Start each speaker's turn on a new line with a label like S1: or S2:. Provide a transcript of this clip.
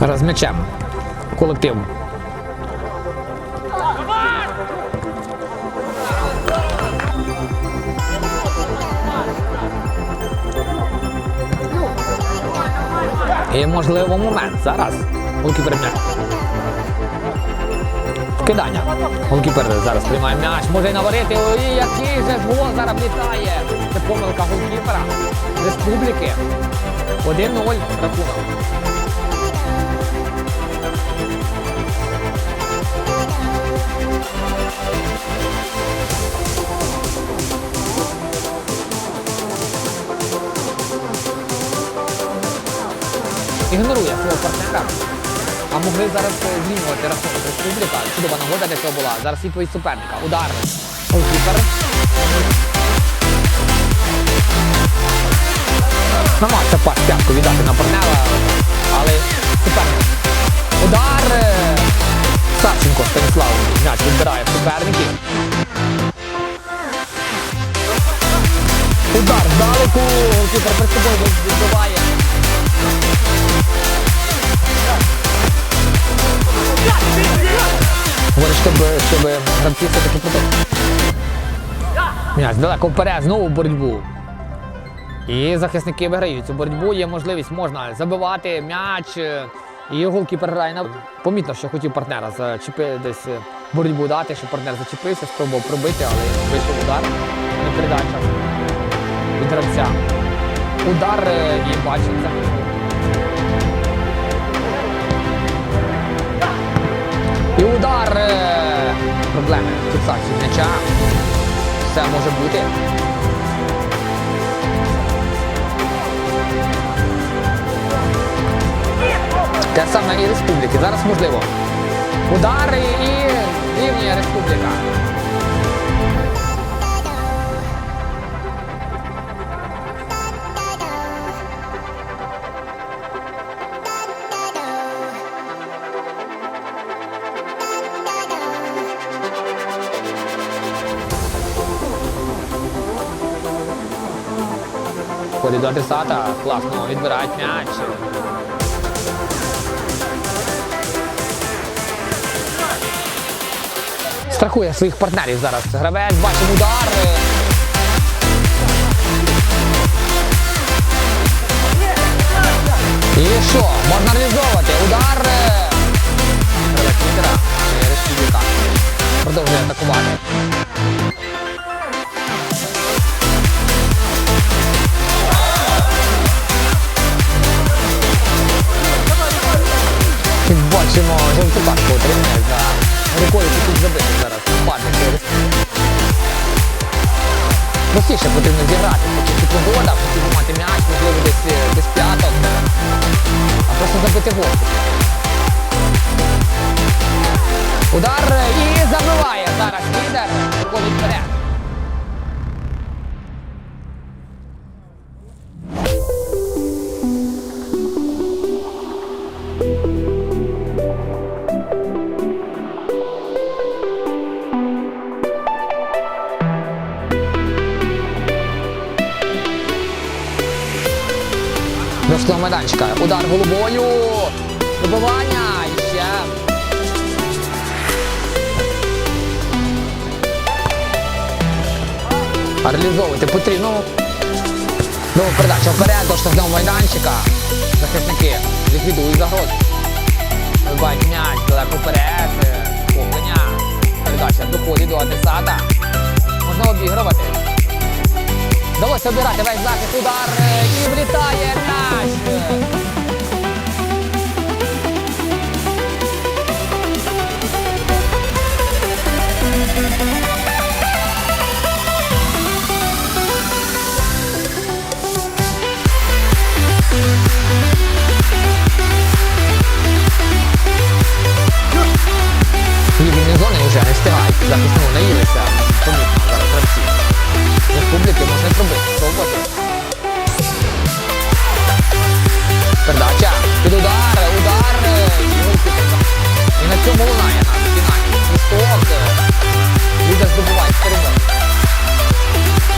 S1: Зараз м'ячем. Колектив. І можливо момент. Зараз. Голкіпер м'яч. Вкидання. Голкіпер зараз приймає м'яч, може й наварити. Ой, який же ж гол зараз влітає. Це помилка голкіпера республіки. 1-0 рахунок. ігнорує свого партнера. А могли зараз е, змінювати рахунок республіка. Чудова нагода для цього була. Зараз відповідь суперника. Удар. Голкіпер. Намагався пас п'ятку віддати на партнера, але суперник. Удар. е, Савченко Станіслав м'яч відбирає суперників. Удар здалеку. Голкіпер перед собою відбиває. Щоб, щоб гравці все-таки. М'яч далеко вперед, знову боротьбу. І захисники виграють цю боротьбу. Є можливість, можна забивати м'яч. е, І голкіпер грає на помітно, що хотів партнера зачепити десь е, боротьбу дати, щоб партнер зачепився, спробував пробити, але вийшов удар. Не передача від гравця. Удар е, і бачить Проблеми. Фіксації м'яча. Все може бути. Те саме і республіки. Зараз можливо. Удари і рівня республіка. Ходить до адресата, класно, відбирають м'яч. Страхує своїх партнерів зараз. Гравець, бачимо удар. І що? Можна реалізовувати. Удар. Продовжує атакувати. Бачимо, жовту картку отримує за рукою тут забити зараз. Нападник. Простіше потрібно зіграти, поки тут погода, потрібно мати м'яч, можливо, десь, е, десь п'яток. А просто забити гол. Удар е, і забиває зараз лідер. Виходить вперед. До майданчика. Удар головою. Добивання. І ще. А потрібно. Ну, передача вперед до штрафного майданчика. Захисники ліквідують загрозу. Вибивають м'яч далеко вперед. Повнення. Передача доходить до адресата. Можна обігрувати. Вдалося обирати весь захист, удар е, і влітає м'яч.